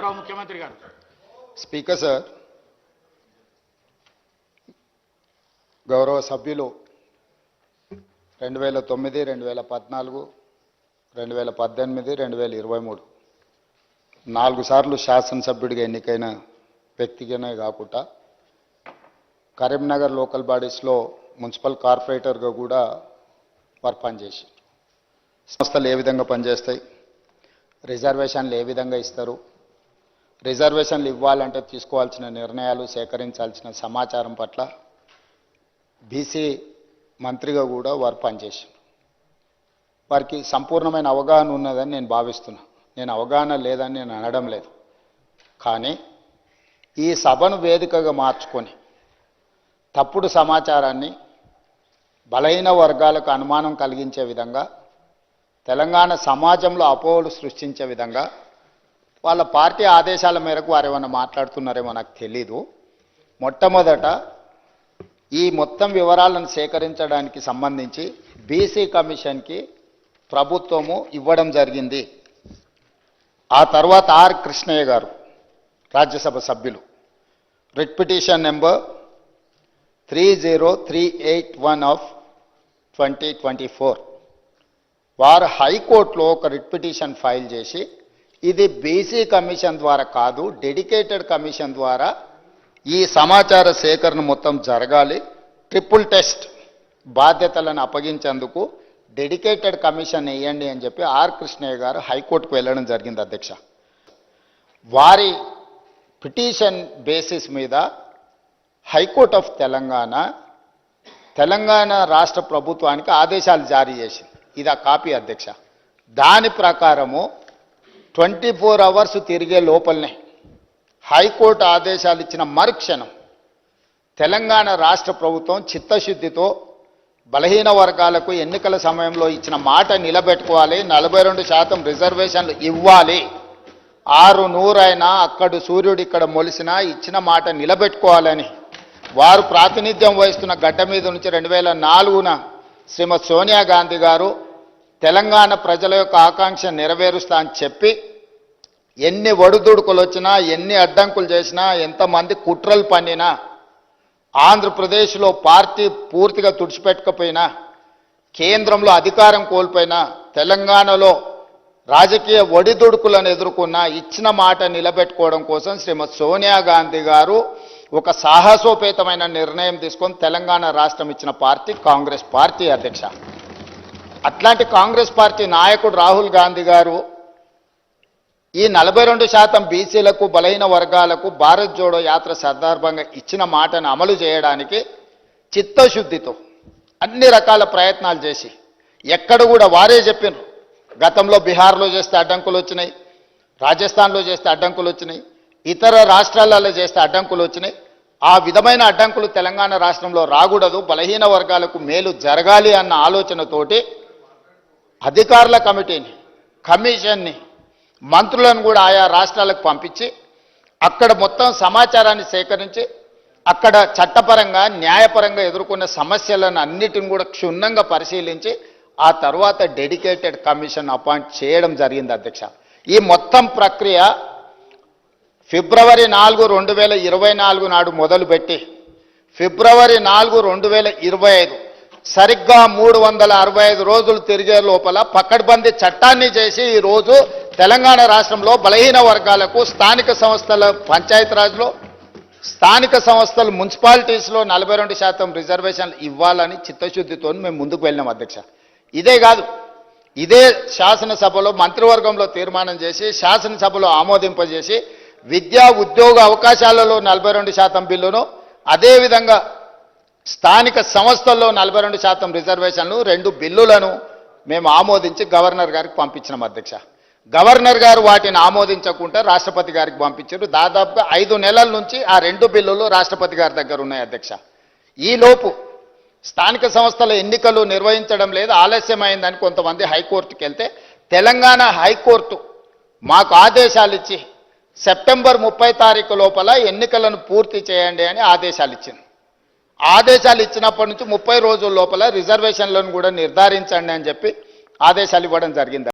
గౌరవ ముఖ్యమంత్రి గారు. స్పీకర్ సార్ గౌరవ సభ్యులు రెండు వేల తొమ్మిది రెండు వేల పద్నాలుగు రెండు వేల పద్దెనిమిది రెండు వేల ఇరవై మూడు. నాలుగు సార్లు శాసనసభ్యుడిగా ఎన్నికైన వ్యక్తిగానే కాకుండా కరీంనగర్ లోకల్ బాడీస్లో మున్సిపల్ కార్పొరేటర్గా కూడా వారు పనిచేసి సంస్థలు ఏ విధంగా పనిచేస్తాయి? రిజర్వేషన్లు ఏ విధంగా ఇస్తారు? రిజర్వేషన్లు ఇవ్వాలంటే తీసుకోవాల్సిన నిర్ణయాలు సేకరించాల్సిన సమాచారం పట్ల బీసీ మంత్రిగా కూడా వారు పనిచేసారు వారికి సంపూర్ణమైన అవగాహన ఉన్నదని నేను భావిస్తున్నా. నేను అవగాహన లేదని నేను అనడం లేదు. కానీ ఈ సభను వేదికగా మార్చుకొని తప్పుడు సమాచారాన్ని బలహీన వర్గాలకు అనుమానం కలిగించే విధంగా తెలంగాణ సమాజంలో అపోహలు సృష్టించే విధంగా వాళ్ళ పార్టీ ఆదేశాల మేరకు వారు ఏమైనా మాట్లాడుతున్నారేమో నాకు తెలీదు. మొట్టమొదట ఈ మొత్తం వివరాలను సేకరించడానికి సంబంధించి బీసీ కమిషన్కి ప్రభుత్వము ఇవ్వడం జరిగింది. ఆ తర్వాత ఆర్ కృష్ణయ్య గారు రాజ్యసభ సభ్యులు. Writ petition number three zero three eight one of twenty twenty four. వారు హైకోర్టులో ఒక రిట్ పిటిషన్ ఫైల్ చేసి ఇది బీసీ కమిషన్ ద్వారా కాదు డెడికేటెడ్ కమిషన్ ద్వారా ఈ సమాచార సేకరణ మొత్తం జరగాలి. ట్రిపుల్ టెస్ట్ బాధ్యతలను అప్పగించేందుకు డెడికేటెడ్ కమిషన్ వేయండి అని చెప్పి ఆర్ కృష్ణయ్య గారు హైకోర్టుకు వెళ్ళడం జరిగింది అధ్యక్ష. వారి పిటిషన్ బేసిస్ మీద high court of Telangana Telangana రాష్ట్ర ప్రభుత్వానికి ఆదేశాలు జారీ చేసింది. ఇది ఆ కాపీ అధ్యక్ష. దాని ప్రకారము ట్వంటీ ఫోర్ అవర్స్ తిరిగే లోపలనే హైకోర్టు ఆదేశాలు ఇచ్చిన మరుక్షణం తెలంగాణ రాష్ట్ర ప్రభుత్వం చిత్తశుద్ధితో బలహీన వర్గాలకు ఎన్నికల సమయంలో ఇచ్చిన మాట నిలబెట్టుకోవాలి నలభై రెండు శాతం రిజర్వేషన్లు ఇవ్వాలి. ఆరు నూరైనా అక్కడు సూర్యుడు ఇక్కడ మొలిసినా ఇచ్చిన మాట నిలబెట్టుకోవాలని వారు ప్రాతినిధ్యం వహిస్తున్న గడ్డ మీద నుంచి రెండు వేల నాలుగున శ్రీమతి సోనియా గాంధీ గారు తెలంగాణ ప్రజల యొక్క ఆకాంక్ష నెరవేరుస్తా అని చెప్పి ఎన్ని ఒడిదుడుకులు వచ్చినా ఎన్ని అడ్డంకులు చేసినా ఎంతమంది కుట్రలు పన్నినా ఆంధ్రప్రదేశ్లో పార్టీ పూర్తిగా తుడిచిపెట్టకపోయినా కేంద్రంలో అధికారం కోల్పోయినా తెలంగాణలో రాజకీయ ఒడిదుడుకులను ఎదుర్కొన్న ఇచ్చిన మాట నిలబెట్టుకోవడం కోసం శ్రీమతి సోనియా గాంధీ గారు ఒక సాహసోపేతమైన నిర్ణయం తీసుకొని తెలంగాణ రాష్ట్రం ఇచ్చిన పార్టీ కాంగ్రెస్ పార్టీ అధ్యక్ష. అట్లాంటి కాంగ్రెస్ పార్టీ నాయకుడు రాహుల్ గాంధీ గారు ఈ నలభై రెండు శాతం బీసీలకు బలహీన వర్గాలకు భారత్ జోడో యాత్ర సందర్భంగా ఇచ్చిన మాటను అమలు చేయడానికి చిత్తశుద్ధితో అన్ని రకాల ప్రయత్నాలు చేసి ఎక్కడ కూడా వారే చెప్పినారు. గతంలో బీహార్లో చేస్తే అడ్డంకులు వచ్చినాయి రాజస్థాన్లో చేస్తే అడ్డంకులు వచ్చినాయి ఇతర రాష్ట్రాలలో చేస్తే అడ్డంకులు వచ్చినాయి. ఆ విధమైన అడ్డంకులు తెలంగాణ రాష్ట్రంలో రాకూడదు బలహీన వర్గాలకు మేలు జరగాలి అన్న ఆలోచనతోటి అధికారుల కమిటీని కమిషన్ని మంత్రులను కూడా ఆయా రాష్ట్రాలకు పంపించి అక్కడ మొత్తం సమాచారాన్ని సేకరించి అక్కడ చట్టపరంగా న్యాయపరంగా ఎదుర్కొన్న సమస్యలను అన్నిటిని కూడా క్షుణ్ణంగా పరిశీలించి ఆ తర్వాత డెడికేటెడ్ కమిషన్ అపాయింట్ చేయడం జరిగింది అధ్యక్ష. ఈ మొత్తం ప్రక్రియ ఫిబ్రవరి నాలుగు రెండు వేల ఇరవై నాలుగు నాడు మొదలుపెట్టి ఫిబ్రవరి నాలుగు రెండు వేల ఇరవై ఐదు సరిగ్గా మూడు వందల అరవై ఐదు రోజులు తిరిగే లోపల పక్కడ్బందీ చట్టాన్ని చేసి ఈరోజు తెలంగాణ రాష్ట్రంలో బలహీన వర్గాలకు స్థానిక సంస్థల పంచాయతీరాజ్లో స్థానిక సంస్థలు మున్సిపాలిటీస్లో నలభై రెండు శాతం రిజర్వేషన్లు ఇవ్వాలని చిత్తశుద్ధితో మేము ముందుకు వెళ్ళినాం అధ్యక్ష. ఇదే కాదు ఇదే శాసనసభలో మంత్రివర్గంలో తీర్మానం చేసి శాసనసభలో ఆమోదింపజేసి విద్యా ఉద్యోగ అవకాశాలలో నలభై రెండు శాతం బిల్లును అదేవిధంగా స్థానిక సంస్థల్లో నలభై రెండు శాతం రిజర్వేషన్లు రెండు బిల్లులను మేము ఆమోదించి గవర్నర్ గారికి పంపించినాం అధ్యక్ష. గవర్నర్ గారు వాటిని ఆమోదించకుండా రాష్ట్రపతి గారికి పంపించారు. దాదాపుగా ఐదు నెలల నుంచి ఆ రెండు బిల్లులు రాష్ట్రపతి గారి దగ్గర ఉన్నాయి అధ్యక్ష. ఈలోపు స్థానిక సంస్థల ఎన్నికలు నిర్వహించడం లేదు ఆలస్యమైందని కొంతమంది హైకోర్టుకి వెళ్తే తెలంగాణ హైకోర్టు మాకు ఆదేశాలు ఇచ్చి సెప్టెంబర్ ముప్పై తారీఖు లోపల ఎన్నికలను పూర్తి చేయండి అని ఆదేశాలు ఇచ్చింది. ఆదేశాలు ఇచ్చినప్పటి నుంచి ముప్పై రోజుల లోపల రిజర్వేషన్లను కూడా నిర్ధారించండి అని చెప్పి ఆదేశాలు ఇవ్వడం జరిగింది.